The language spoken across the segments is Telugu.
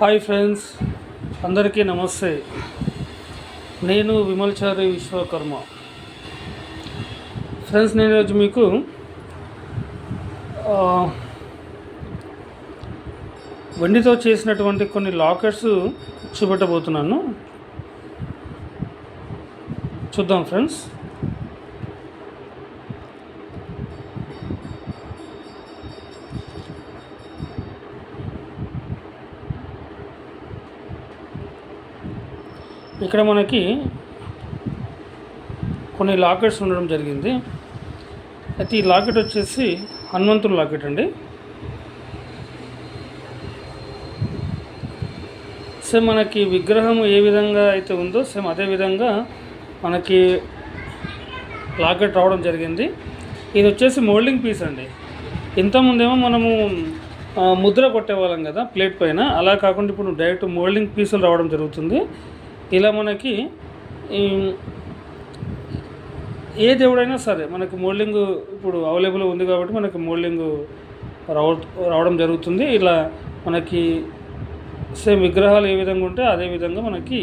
హాయ్ ఫ్రెండ్స్ అందరికీ నమస్తే. నేను విమల్చారి విశ్వకర్మ. ఫ్రెండ్స్ నేను ఈరోజు మీకు వెండితో చేసినటువంటి కొన్ని లాకెట్స్ చూపెట్టబోతున్నాను. చూద్దాం ఫ్రెండ్స్. ఇక్కడ మనకి కొన్ని లాకెట్స్ ఉండడం జరిగింది. అయితే ఈ లాకెట్ వచ్చేసి హనుమంతుల లాకెట్ అండి. సేమ్ మనకి విగ్రహం ఏ విధంగా అయితే ఉందో సేమ్ అదే విధంగా మనకి లాకెట్ రావడం జరిగింది. ఇది వచ్చేసి మోల్డింగ్ పీస్ అండి. ఇంతకుముందేమో మనము ముద్ర కొట్టేవాళ్ళం కదా ప్లేట్ పైన. అలా కాకుండా ఇప్పుడు డైరెక్ట్ మోల్డింగ్ పీసులు రావడం జరుగుతుంది. ఇలా మనకి ఏ దేవుడైనా సరే మనకి మోల్డింగ్ ఇప్పుడు అవైలబుల్ ఉంది కాబట్టి మనకి మోల్డింగ్ రావ రావడం జరుగుతుంది. ఇలా మనకి సేమ్ విగ్రహాలు ఏ విధంగా ఉంటే అదే విధంగా మనకి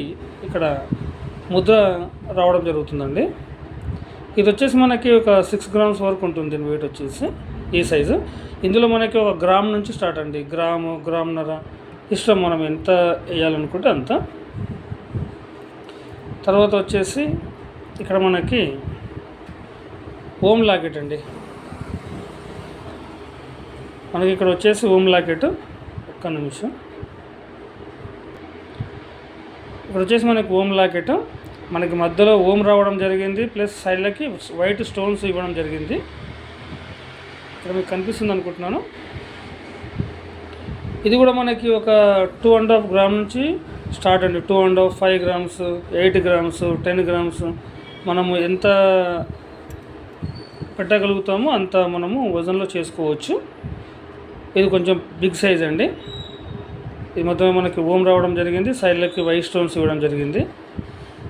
ఇక్కడ ముద్ర రావడం జరుగుతుందండి. ఇది వచ్చేసి మనకి ఒక సిక్స్ గ్రామ్స్ వరకు ఉంటుంది దీని వెయిట్ వచ్చేసి ఈ సైజు ఇందులో మనకి ఒక గ్రామ్ నుంచి స్టార్ట్ అండి. గ్రాము గ్రామ్నర ఇష్టం మనం ఎంత వేయాలనుకుంటే అంత తర్వాత వచ్చేసి ఇక్కడ మనకి ఓం లాకెట్ అండి. మనకి ఇక్కడ వచ్చేసి ఓం లాకెట్ ఒక్క నిమిషం. ఇక్కడ వచ్చేసి మనకి ఓం లాకెట్. మనకి మధ్యలో ఓం రావడం జరిగింది ప్లస్ సైడ్లకి వైట్ స్టోన్స్ ఇవ్వడం జరిగింది. ఇక్కడ మీకు కనిపిస్తుంది అనుకుంటున్నాను. ఇది కూడా మనకి ఒక టూ అండ్ హాఫ్ గ్రామ్ నుంచి స్టార్ట్ అండి. Two and half five grams eight grams ten grams మనము ఎంత పెట్టగలుగుతామో అంత మనము వజన్లో చేసుకోవచ్చు. ఇది కొంచెం బిగ్ సైజ్ అండి. ఇది మొత్తం మనకి ఓం రావడం జరిగింది. సైడ్లకి వైట్ స్టోన్స్ ఇవ్వడం జరిగింది.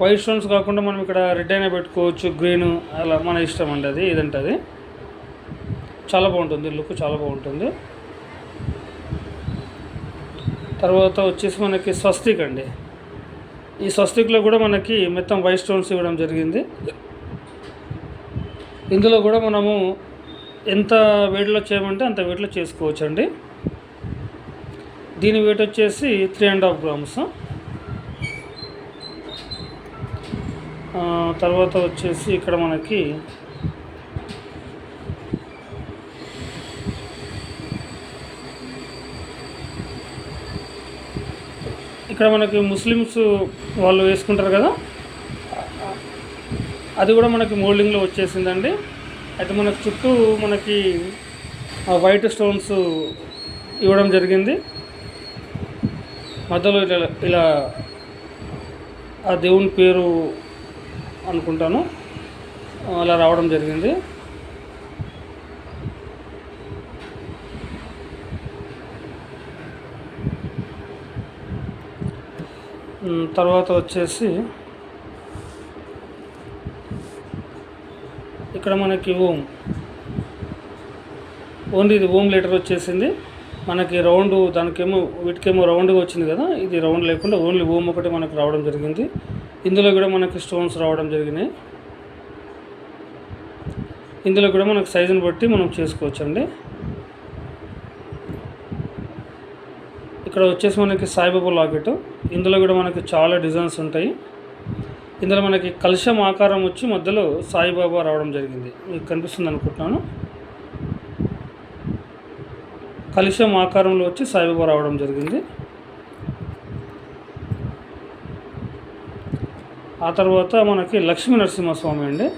వైట్ స్టోన్స్ కాకుండా మనం ఇక్కడ రెడ్ అయినా పెట్టుకోవచ్చు. గ్రీన్ అలా మన ఇష్టం అండి అది ఏదంటే అది. చాలా బాగుంటుంది. లుక్ చాలా బాగుంటుంది. తర్వాత వచ్చేసి మనకి స్వస్తిక్ అండి. ఈ స్వస్తిక్లో కూడా మనకి మొత్తం వైట్ స్టోన్స్ ఇవ్వడం జరిగింది. ఇందులో కూడా మనము ఎంత వెయిట్లో చేయమంటే అంత వెయిట్లో చేసుకోవచ్చు అండి దీని వెయిట్ వచ్చేసి త్రీ అండ్ హాఫ్ గ్రామ్స్ తర్వాత వచ్చేసి ఇక్కడ మనకి ఇక్కడ మనకి ముస్లిమ్స్ వాళ్ళు వేసుకుంటారు కదా? అది కూడా మనకి మోల్డింగ్లో వచ్చేసిందండి. అయితే మనకు చుట్టూ మనకి వైట్ స్టోన్స్ ఇవ్వడం జరిగింది. మధ్యలో ఇలా ఇలా ఆ దేవుని పేరు అనుకుంటాను. అలా రావడం జరిగింది. తర్వాత వచ్చేసి ఇక్కడ మనకి ఓం. ఓన్లీ ఇది ఓం లెటర్ వచ్చేసింది. మనకి రౌండ్ దానికేమో వీటికేమో రౌండ్గా వచ్చింది కదా ఇది రౌండ్ లేకుండా ఓన్లీ ఓం ఒకటి మనకు రావడం జరిగింది. ఇందులో కూడా మనకి స్టోన్స్ రావడం జరిగినాయి. ఇందులో కూడా మనకు సైజుని బట్టి మనం చేసుకోవచ్చండి. ఇక్కడ వచ్చేసి మనకి సాయిబాబా లాకెట్. ఇందులో కూడా మనకి చాలా డిజైన్స్ ఉంటాయి. ఇందులో మనకి కలుషం ఆకారం వచ్చి మధ్యలో సాయిబాబా రావడం జరిగింది. మీకు కనిపిస్తుంది అనుకుంటున్నాను. కలుషం ఆకారంలో వచ్చి సాయిబాబా రావడం జరిగింది. ఆ తర్వాత మనకి లక్ష్మీ నరసింహస్వామి అండి.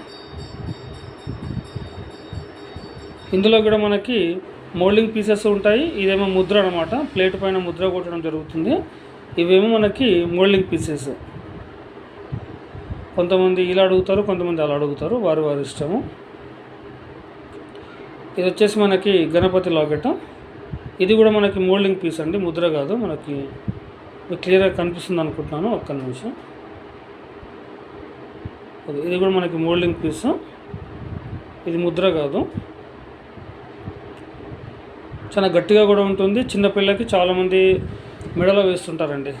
ఇందులో కూడా మనకి మోల్డింగ్ పీసెస్ ఉంటాయి. ఇదేమో ముద్ర అనమాట ప్లేట్ పైన ముద్ర కొట్టడం జరుగుతుంది. ఇవేమో మనకి మోల్డింగ్ పీసెస్ కొంతమంది ఇలా అడుగుతారు కొంతమంది అలా అడుగుతారు. వారి వారి ఇష్టము. ఇది వచ్చేసి మనకి గణపతి లాకెట్. ఇది కూడా మనకి మోల్డింగ్ పీస్ అండి. ముద్ర కాదు. మనకి క్లియర్గా కనిపిస్తుంది అనుకుంటున్నాను. ఒక్క నిమిషం. ఇది కూడా మనకి మోల్డింగ్ పీస్ ఇది ముద్ర కాదు. చాలా గట్టిగా కూడా ఉంటుంది. చిన్నపిల్లకి చాలామంది మెడలో వేస్తుంటారండి.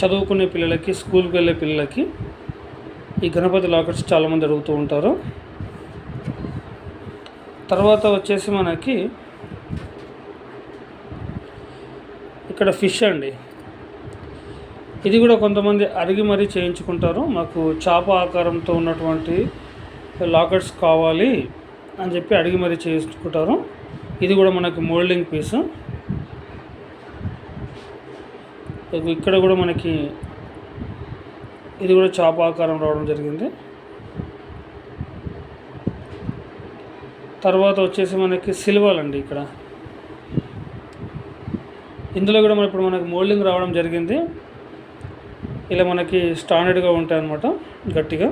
చదువుకునే పిల్లలకి స్కూల్కి వెళ్ళే పిల్లలకి ఈ గణపతి లాకెట్స్ చాలామంది అడుగుతూ ఉంటారు. తర్వాత వచ్చేసి మనకి ఇక్కడ ఫిష్ అండి. ఇది కూడా కొంతమంది అరిగి మరీ చేయించుకుంటారు. మాకు చేప ఆకారంతో ఉన్నటువంటి లాకెట్స్ కావాలి అని చెప్పి అడిగి మరీ చేయించుకుంటారు. ఇది కూడా మనకి మోల్డింగ్ పీసు. ఇక్కడ కూడా మనకి ఇది కూడా చాప ఆకారం రావడం జరిగింది. తర్వాత వచ్చేసి మనకి సిల్వల్ అండి ఇక్కడ. ఇందులో కూడా మన ఇప్పుడు మనకి మోల్డింగ్ రావడం జరిగింది. ఇలా మనకి స్టాండర్డ్గా ఉంటాయి అన్నమాట గట్టిగా.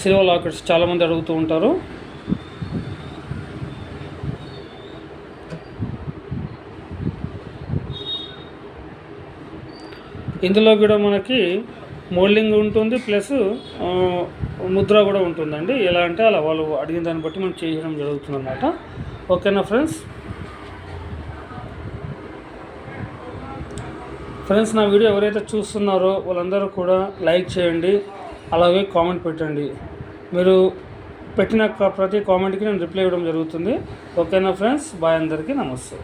సిల్వర్ లాకెట్స్ చాలామంది అడుగుతూ ఉంటారు. ఇందులో కూడా మనకి మోల్డింగ్ ఉంటుంది ప్లస్ ముద్ర కూడా ఉంటుందండి. ఎలా అంటే అలా వాళ్ళు అడిగిన దాన్ని బట్టి మనం చేయడం జరుగుతుంది అనమాట ఓకేనా ఫ్రెండ్స్? ఫ్రెండ్స్ నా వీడియో ఎవరైతే చూస్తున్నారో వాళ్ళందరూ కూడా లైక్ చేయండి అలాగే కామెంట్ పెట్టండి. మీరు పెట్టిన ప్రతి కామెంట్కి నేను రిప్లై ఇవ్వడం జరుగుతుంది. ఓకేనా ఫ్రెండ్స్? బాయ్ అందరికీ నమస్తే.